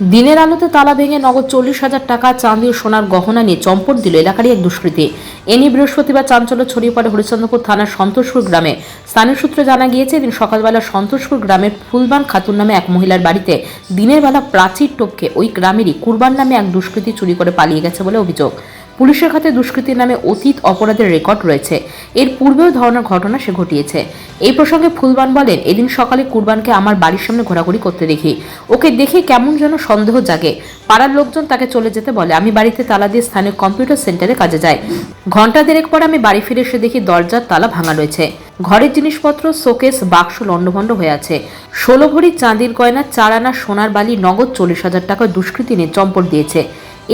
দিনের আলোতে তালা ভেঙে নগদ চল্লিশ হাজার টাকা চাঁদি ও সোনার গহনা নিয়ে চম্পট দিল এলাকারই এক দুষ্কৃতী। এ নিয়ে বৃহস্পতিবার চাঞ্চল্য ছড়িয়ে পড়ে হরিচন্দ্রপুর থানার সন্তোষপুর গ্রামে। স্থানীয় সূত্রে জানা গিয়েছে দিন সকালবেলা সন্তোষপুর গ্রামের ফুলবান খাতুন নামে এক মহিলার বাড়িতে দিনের বেলা প্রাচীর টপকে ওই গ্রামেরই কুরবান নামে এক দুষ্কৃতী চুরি করে পালিয়ে গেছে বলে অভিযোগ। পুলিশের খাতে দুষ্কৃতীর নামে অতীত অপরাধের রেকর্ড রয়েছে। এর পূর্বেও ধরনের ঘটনা সে ঘটিয়েছে। এই প্রসঙ্গে ফুলবান বলেন, এদিন সকালে কুরবানকে আমার বাড়ির সামনে ঘোরাঘুরি করতে দেখি। ওকে দেখে কেমন যেন সন্দেহ জাগে। পাড়ার লোকজন তাকে চলে যেতে বলে, আমি বাড়িতে তালা দিয়ে স্থানীয় কম্পিউটার সেন্টারে কাজে যাই। ঘণ্টা দেড়েক পর আমি বাড়ি ফিরে এসে দেখি দরজার তালা ভাঙা রয়েছে। ঘরের জিনিসপত্র, শোকেস, বাক্স লণ্ডভণ্ড হয়ে আছে। ষোলো ভরি চাঁদির গয়না, চার আনা সোনার বালি, নগদ চল্লিশ হাজার টাকা দুষ্কৃতী নিয়ে চম্পট দিয়েছে।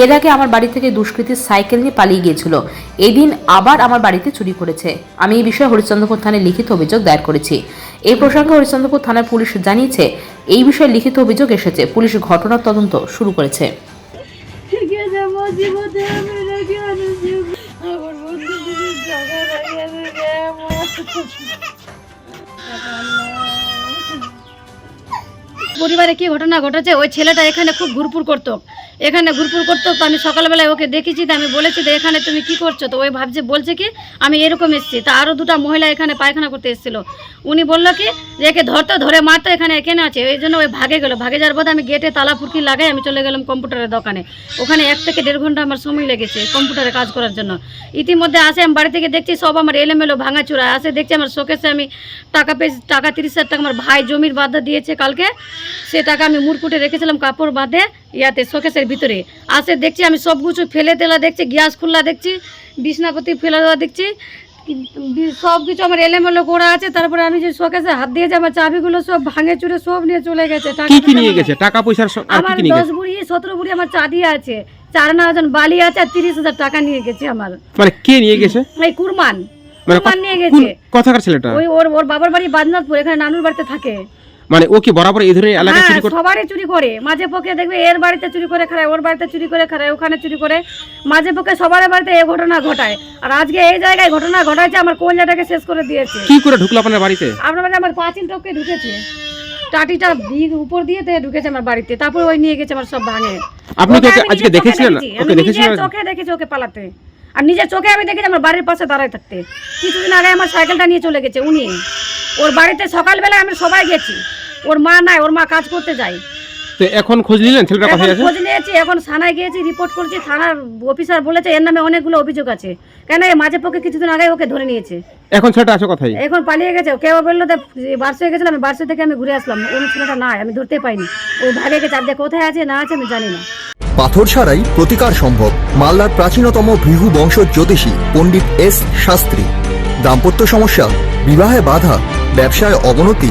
এর আগে আমার বাড়ি থেকে দুষ্কৃতী সাইকেল নিয়ে পালিয়ে গিয়েছিল। এদিন আবার আমার বাড়িতে চুরি করেছে। আমি এই বিষয়ে হরিচন্দ্রপুর থানায় লিখিত অভিযোগ দায়ের করেছি। এই প্রসঙ্গে হরিচন্দ্রপুর থানার পুলিশ জানিয়েছে, এই বিষয়ে লিখিত অভিযোগ এসেছে। পুলিশ ঘটনার তদন্ত শুরু করেছে। আমার পরিবারে কি ঘটনা ঘটেছে? ওই ছেলেটা এখানে খুব ঘুরপুর করতো। এখানে ঘুরপুর করতো তো আমি সকালবেলায় ওকে দেখেছি, তো আমি বলেছি, তো এখানে তুমি কি করছ? তো ওই ভাবছে, বলছে কি, আমি এরকম এসেছি। তা আরও দুটো মহিলা এখানে পায়খানা করতে এসেছিল। উনি বলল কি, যে একে ধরতো, ধরে মারতো এখানে এখানে আছে। ওই জন্য ওই ভাগে গেলো। ভাগে যাওয়ার পর আমি গেটে তালা ফুটকি লাগাই আমি চলে গেলাম কম্পিউটারের দোকানে। ওখানে এক থেকে দেড় ঘণ্টা আমার সময় লেগেছে কম্পিউটারে কাজ করার জন্য। ইতিমধ্যে আসে, আমি বাড়ি থেকে দেখছি সব আমার এলোমেলো ভাঙা চূড়া আসে, দেখছি আমার শোকেসে আমি টাকা পেয়েছি, টাকা তিরিশ হাজার টাকা আমার ভাই জমির বাধা দিয়েছে কালকে। সে টাকা আমি মুরকুটে রেখেছিলাম কাপড় বাঁধে ইয়াতে শোকেসের ভিতরে। আসে দেখছি আমি সব কিছু ফেলে তেলা দেখছি গ্যাস খুল্লা দেখছি বিছনাপতি ফেলে দেওয়া দেখছি সব কিছু আমার এলোমেলো করা আছে। তারপরে আমি যে শোকেসে হাত দিয়েছি আমার চাবিগুলো সব ভাঙে চুরে সব নিয়ে চলে গেছে টাকা কি কি নিয়ে আমার- গেছে? টাকা দশ বুড়ি সতেরো বুড়ি আমার চাঁদি আছে চার না ওজন বালি আছে আর তিরিশ হাজার টাকা নিয়ে গেছে আমার। মানে কে নিয়ে গেছে? এই কুরমান মানে কুরমান নিয়ে গেছে। কথাকার ছেলেটা? ওই ওর ওর বাবার বাড়ি বাদনাথপুর এখানে নানুর বাড়িতে থাকে। মানে ও কি বরাবর এই ধরনের এলাকায় হ্যাঁ চুরি করতে সবারই চুরি করে। মাঝে পক্ষে দেখবে এর বাড়িতে চুরি করে খায় ওর বাড়িতে চুরি করে খায় ওখানে চুরি করে। মাঝে পক্ষে সবার বাড়িতে এই ঘটনা ঘটায়। আর আজকে এই জায়গায় ঘটনা ঘটাইছে আমার কলজাটাকে শেষ করে দিয়েছে। কি করে ঢুকলো আপনার বাড়িতে? আপনার মানে আমার পাঁচিল টপকে ঢুকেছে। টাটিটা দিক উপর দিয়ে তো ঢুকেছে আমার বাড়িতে তারপর ওই নিয়ে গেছে আমার সব ভাঙে। আপনি আমি আজকে দেখেছিলেন দেখেছি। ওকে দেখেছিলেন চোখে দেখেছি ওকে পালাতে। আর নিজের চোখে আমি দেখেছি আমার বাড়ির পাশে দাঁড়ায় থাকতে। কিছুদিন আগে আমার সাইকেলটা নিয়ে চলে গেছে উনি। ওর বাড়িতে সকালবেলা আমি সবাই গেছি। ওর মা নাই ওর মা কাজ করতে যায়। তো এখন খোঁজ নিলেন ছেলেটা এখন কোথায় আছে? খোঁজ নিয়েছি এখন থানায় গিয়েছি রিপোর্ট করেছি থানার অফিসার বলেছে এর নামে অনেকগুলো অভিযোগ আছে। কেন এই মাঝে পক্ষে কিছুদিন আগে ওকে ধরে নিয়েছে? এখন ছেলেটা আছে কোথায় এখন পালিয়ে গেছে কেউ বলল যে বার্ষে গেছিলাম আমি বার্ষে থেকে আমি ঘুরে আসলাম ওই ছেলেটা নাই আমি ধরতে পাইনি। ও ভাগে গেছে আর কোথায় আছে না আছে আমি জানি না। পাথর ছাড়াই প্রতিকার সম্ভব মালদার প্রাচীনতম ভৃহু বংশ জ্যোতিষী পণ্ডিত এস শাস্ত্রী। দাম্পত্য সমস্যা বিবাহে বাধা ব্যবসায় অবনতি